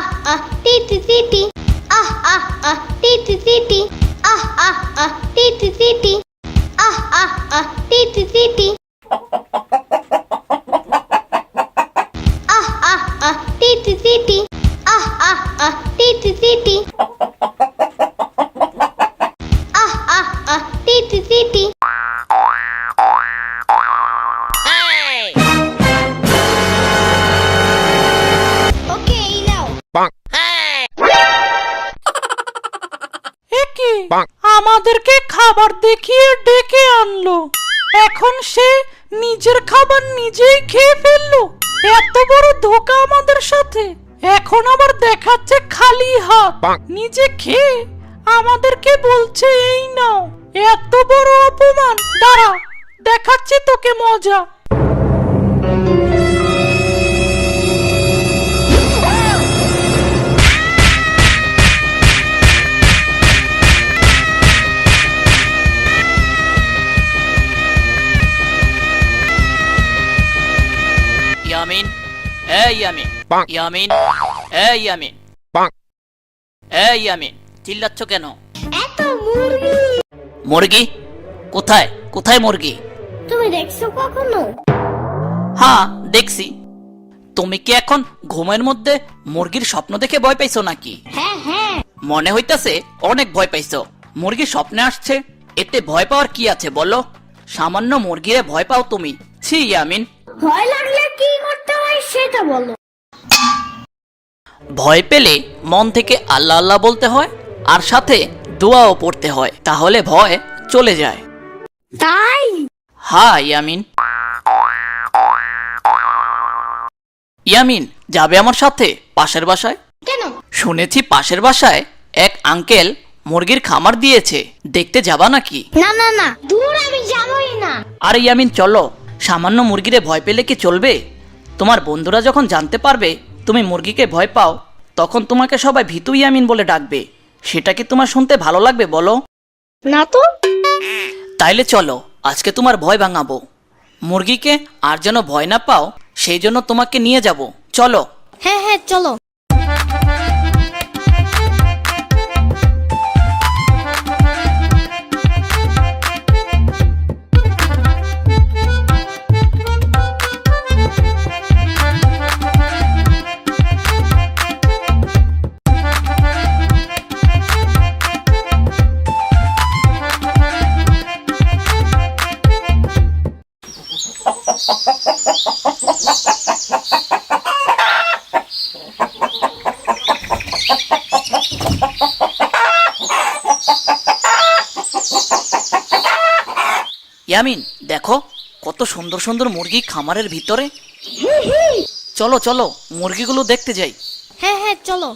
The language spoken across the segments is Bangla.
ah ah ti ti ti ti ah ah ah ti ti ti ti ah ah ah ti ti ti ti ah ah ah ti ti ti ti ah ah ah ti ti ti ti ah ah ah ti ti ti ti খাবার দেখিয়ে ডেকে আনলো। এখন সে নিজের খাবার নিজেই খেয়ে ফেলল। এত বড় ধোকা আমাদের সাথে। এখন আবার দেখাচ্ছে খালি হাত। নিজে খেয়ে আমাদেরকে বলছে এই নাও এত বড় অপমান। দাঁড়া দেখাচ্ছে তোকে মজা। ইয়ামিন। ইয়ামিন? এ ইয়ামিন। এ ইয়ামিন চিল্লাচ্ছ কেন? এত মুরগি। মুরগি? কোথায়? কোথায় মুরগি? তুমি দেখছ কখনো? হ্যাঁ দেখছি। তুমি কি এখন ঘুমের মধ্যে মুরগির স্বপ্ন দেখে ভয় পাইছো নাকি? হ্যাঁ হ্যাঁ। মনে হইতাছে অনেক ভয় পাইছো। মুরগি স্বপ্নে আসছে এতে ভয় পাওয়ার কি আছে বলো? সামান্য মুরগিরে ভয় পাও তুমি। ছি ইয়ামিন। ভয় লাগলে কি করতে হয় সেটা বলো। ভয় পেলে মন থেকে আল্লাহ আল্লাহ বলতে হয় আর সাথে দোয়াও পড়তে হয় তাহলে ভয় চলে যায়। তাই? হ্যাঁ ইয়ামিন। ইয়ামিন যাবে আমার সাথে পাশের বাসায়? কেন? শুনেছি পাশের বাসায় এক আঙ্কেল মুরগির খামার দিয়েছে দেখতে যাবা নাকি? না না না দূর আমি যাবই না। আরে ইয়ামিন চলো সামান্য মুরগিরে ভয় পেলে কি চলবে? তোমার বন্ধুরা যখন জানতে পারবে তুমি মুরগিকে ভয় পাও তখন তোমাকে সবাই ভিতু ইয়ামিন বলে ডাকবে। সেটা কি তোমার শুনতে ভালো লাগবে বলো? না তো। তাইলে চলো আজকে তোমার ভয় ভাঙাবো। মুরগিকে আর যেন ভয় না পাও সেই জন্য তোমাকে নিয়ে যাব। চলো। হ্যাঁ হ্যাঁ চলো। ইয়ামিন দেখো কত সুন্দর সুন্দর মুরগি খামারের ভিতরে। চলো চলো মুরগিগুলো দেখতে যাই। হ্যাঁ হ্যাঁ চলো।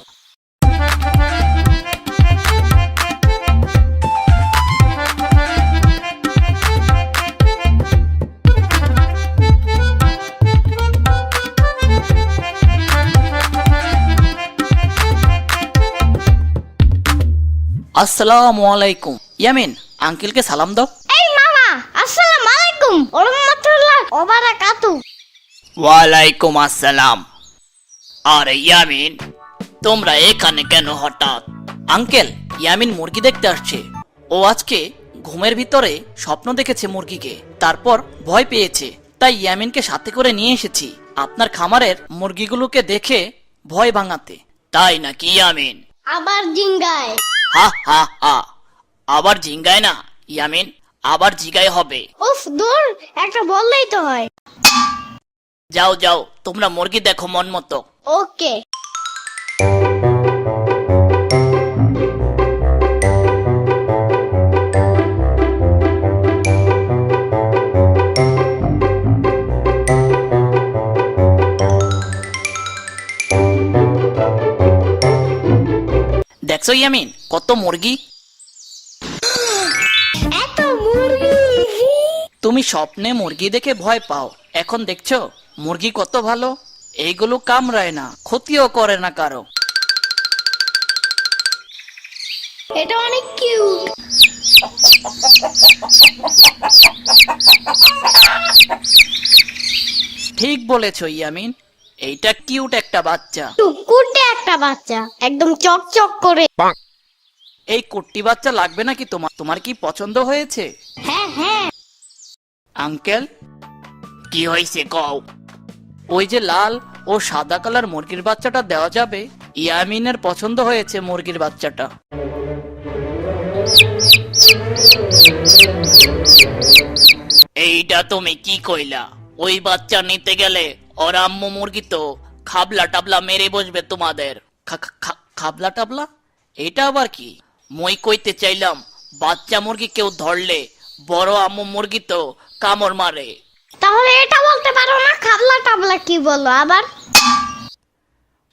আসসালামু আলাইকুম। ইয়ামিন আঙ্কেলকে সালাম দাও। আলাইকুম। ওয়া রাহমাতুল্লাহ ওয়া বারাকাতু ওয়ালাইকুম আসসালাম। আরে ইয়ামিন তোমরা এখানে কেন হঠাৎ? আঙ্কেল ইয়ামিন মুরগি দেখতে আসছে। ও আজকে ঘুমের ভিতরে স্বপ্ন দেখেছে মুরগিকে। তারপর ভয় পেয়েছে। তাই ইয়ামিনকে সাথে করে নিয়ে এসেছি। আপনার খামারের মুরগিগুলোকে দেখে ভয় ভাঙাতে। তাই নাকি ইয়ামিন? আবার জিঙ্গায়। হা হা হা। আবার জিঙ্গায় না ইয়ামিন? আবার জিগায় হবে। উফ দূর একটা বললেই তো হয়। যাও যাও তোমরা মুরগি দেখো মন মতো। ওকে। দেখছ ইয়ামিন কত মুরগি? তুমি স্বপ্নে মুরগি দেখে ভয় পাও। এখন দেখছ মুরগি কত ভালো। এইগুলো কামড়ায় না ক্ষতিও করে না কারও। এটা অনেক কিউট। ঠিক বলেছ ইয়ামিন। এইটা কিউট একটা বাচ্চা। টুকুটে একটা বাচ্চা একদম চকচক করে। এই কুট্টি বাচ্চা লাগবে নাকি তোমার? তোমার কি পছন্দ হয়েছে? হ্যাঁ হ্যাঁ আঙ্কেল? কি হয়েছে কও? ওই যে লাল ও সাদা কালার মুরগির বাচ্চাটা দেওয়া যাবে, ইয়ামিনের পছন্দ হয়েছে মুরগির বাচ্চাটা। এইটা তুমি কি কইলা? ওই বাচ্চা নিতে গেলে ওর আম্মু মুরগি তো খাবলা টাবলা মেরে বসবে তোমাদের। খাবলা টাবলা? এটা আবার কি? মই কইতে চাইলাম, বাচ্চা মুরগি কেউ ধরলে বড় আম্মু মুরগি তো কামড় মারে। তাহলে এটা বলতে পারো না খাবলা টাবলা কি বলো আবার?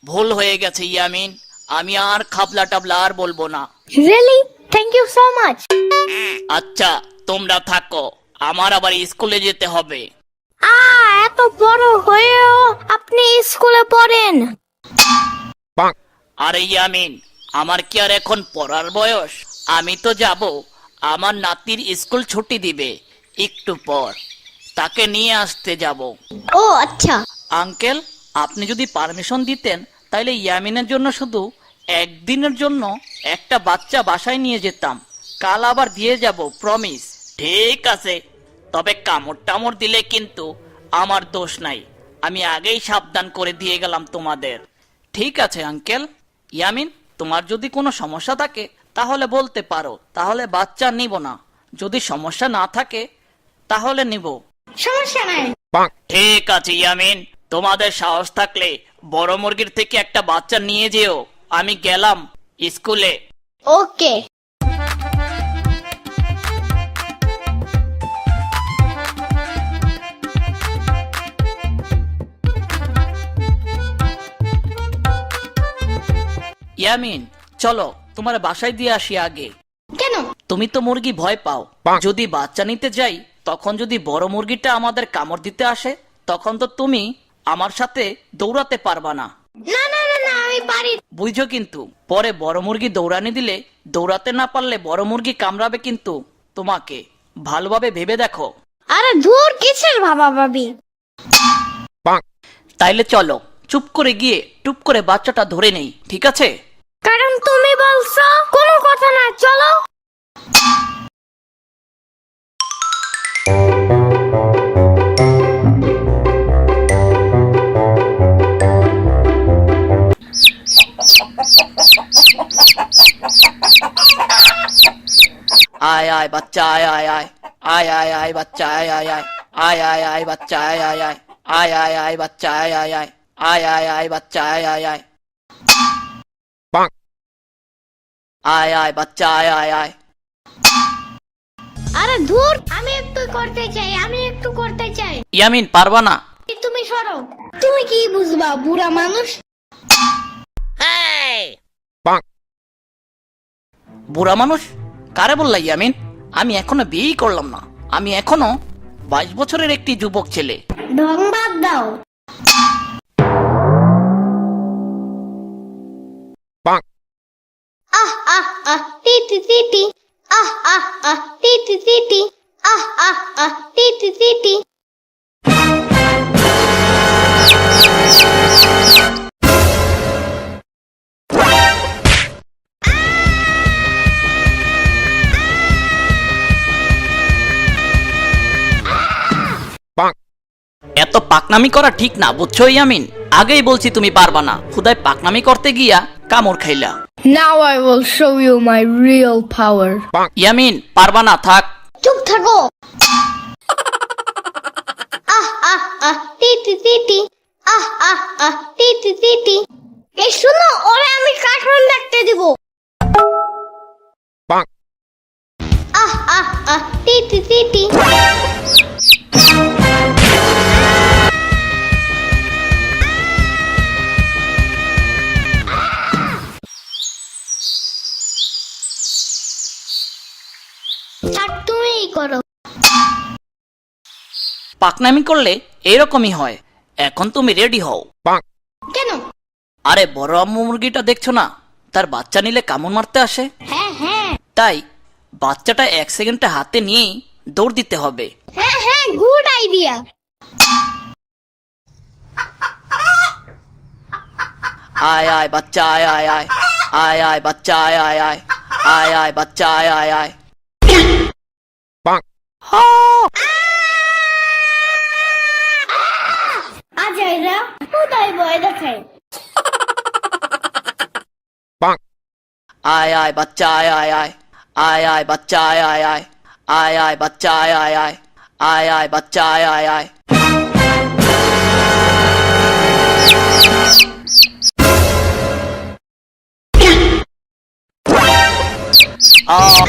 ভুল হয়ে গেছে ইয়ামিন আমি আর খাবলা টাবলা আর বলব না। Really thank you so much আচ্ছা তোমরা থাকো আমার আবার স্কুলে যেতে হবে। আ এত বড় হয়েও আপনি স্কুলে পড়েন। আরে ইয়ামিন আমার কি আর এখন পড়ার বয়স? আমি তো যাব আমার নাতির স্কুল ছুটি দিবে। একটু পর। তাকে নিয়ে আসতে যাব। ও আচ্ছা। আঙ্কেল আপনি যদি পারমিশন দিতেন তাহলে ইয়ামিনের জন্য শুধু একদিনের জন্য একটা বাচ্চা বাসায় নিয়ে যেতাম। কাল আবার দিয়ে যাব প্রমিস ঠিক আছে। তবে কামড় টামড় দিলে কিন্তু আমার দোষ নাই। আমি আগেই সাবধান করে দিয়ে গেলাম তোমাদের। ঠিক আছে আঙ্কেল। ইয়ামিন তোমার যদি কোনো সমস্যা থাকে তাহলে বলতে পারো। তাহলে বাচ্চা নিব না। যদি সমস্যা না থাকে তাহলে নিব। সমস্যা নাই। ঠিক আছে ইয়ামিন। তোমাদের সাহস থাকলে বড় মুরগির থেকে একটা বাচ্চা নিয়ে যেও। আমি গেলাম স্কুলে। ওকে। ইয়ামিন চলো তোমার বাসায় দিয়ে আসি আগে। কেন? তুমি তো মুরগি ভয় পাও। যদি বাচ্চা নিতে যাই তখন যদি বড় মুরগিটা আমাদের কামড় দিতে আসে তখন তো তুমি আমার সাথে দৌড়াতে পারবা না। না না না না আমি পারি। বুঝছ কিন্তু? পরে বড় মুরগি দৌড়ানি দিলে দৌড়াতে না পারলে বড় মুরগি কামড়াবে কিন্তু তোমাকে। ভালোভাবে ভেবে দেখো। আরে ধুর কিসের ভাবা ভাবি? তাইলে চলো চুপ করে গিয়ে টুপ করে বাচ্চাটা ধরে নেই ঠিক আছে? কারণ তুমি বলছো কোনো কথা না চলো। আয় আয় বাচ্চা আয় আয় আয় আয় আয় আয় বাচ্চা আয় আয় আয় আয় আয় আয় বাচ্চা আয় আয় আয় আয় আয় আয় বাচ্চা আয় আয় আয় আয় আয় আয় বাচ্চা আয় আয় আয় আয় আয় বাচ্চা আয় আয় আয় আরে ধুর আমি একটু করতে চাই আমি একটু করতে চাই ইয়ামিন পারবা না তুমি সরো তুমি কি বুঝবা বুড়া মানুষ বুড়া মানুষ কারে বললা ইয়ামিন আমি এখনও বিয়েই করলাম না। আমি এখনও বাইশ বছরের একটি যুবক ছেলে। ঢং বাদ দাও। আহ আহ আহ টিটি টিটি আহ আহ আহ টিটি টিটি আহ আহ আহ টিটি টিটি এত পাকনামি করা ঠিক না বুঝছ ইয়ামিন? আগেই বলছি তুমি পারবা না। খুদায় পাকনামি করতে গিয়া কামড় খাইলা। Now I will show you my real power. Yamin পারবা না থাক। চুপ থাকো। আহ আহ আহ টিটি টিটি আহ আহ আহ টিটি টিটি এই শোনো ওরে আমি কার্টুন দেখতে দিব। আহ আহ আহ টিটি টিটি থাক পাকনামি করলে এরকমই হয়। এখন তুমি রেডি হও। কেন? আরে বড় আম্মু মুরগিটা দেখছ না? তার বাচ্চা নিলে কামড় মারতে আসে। হ্যাঁ, হ্যাঁ। তাই বাচ্চাটা এক সেকেন্ডে হাতে নিয়েই দৌড় দিতে হবে। হ্যাঁ, গুড আইডিয়া আয় আয় বাচ্চা আয় আয় আয়। আয় আয় বাচ্চা আয় আয় আয়। আয় আয় বাচ্চা আয় আয় আয়। ઉદય બોય દેખાય आय आय बच्चा आय आय आय आय आय बच्चा आय आय आय आय आय बच्चा आय आय आय आय आय बच्चा आय आय आय Oh.